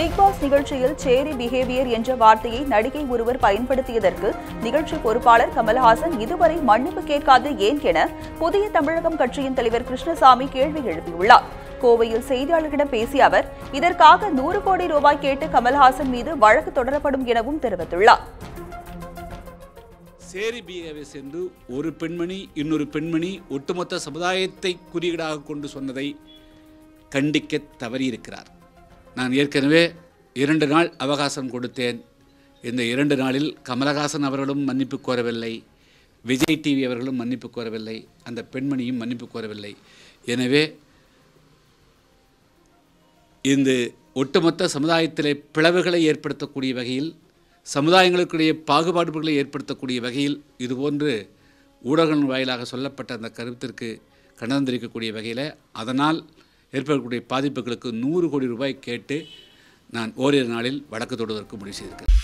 Big pass நிகழ்ச்சியில் சேரி behaviour என்ற வார்த்தையை நடிகை ஒருவர் பயன்படுத்தியதற்கு நிகழ்ச்சி பொறுப்பாளர் கமல்ஹாசன் இதுவரை மன்னிப்பு கேட்காது ஏன் என புதிய தமிழகம் கட்சியின் தலைவர் கிருஷ்ணசாமி கேள்வி எழுப்பியுள்ளார். கோவையில் செய்தியாளர்களிடம் பேசிய அவர் இதற்காக நூறு கோடி ரூபாய் கேட்டு கமல்ஹாசன் மீது வழக்கு தொடரப்படும் எனவும் தெரிவித்துள்ளார். சேரி பிஹேவியர் என்று ஒரு பெண்மணி இன்னொரு பெண்மணி ஒட்டுமொத்த சமுதாயத்தை குறியீடாக கொண்டு சொன்னதை கண்டிக்க தவறியிருக்கிறார். நான் ஏற்கனவே இரண்டு நாள் அவகாசம் கொடுத்தேன். இந்த இரண்டு நாளில் கமலஹாசன் அவர்களும் மன்னிப்பு கோரவில்லை. விஜய் டிவி அவர்களும் மன்னிப்பு கோரவில்லை. அந்த பெண்மணியும் மன்னிப்பு கோரவில்லை. எனவே இந்த ஒட்டுமொத்த சமுதாயத்திலே பிளவுகளை ஏற்படுத்தக்கூடிய வகையில் சமுதாயங்களுக்குடைய பாகுபாடுகளை ஏற்படுத்தக்கூடிய வகையில் இதுபோன்று ஊடகங்கள் வாயிலாக சொல்லப்பட்ட அந்த கருத்திற்கு கண்டனம் தெரிவிக்கக்கூடிய வகையில் அதனால் ஏற்படக்கூடிய பாதிப்புகளுக்கு நூறு கோடி ரூபாய் கேட்டு நான் ஓரிரு நாளில் வழக்கு தொடுவதற்கு முடிவு செய்திருக்கிறேன்.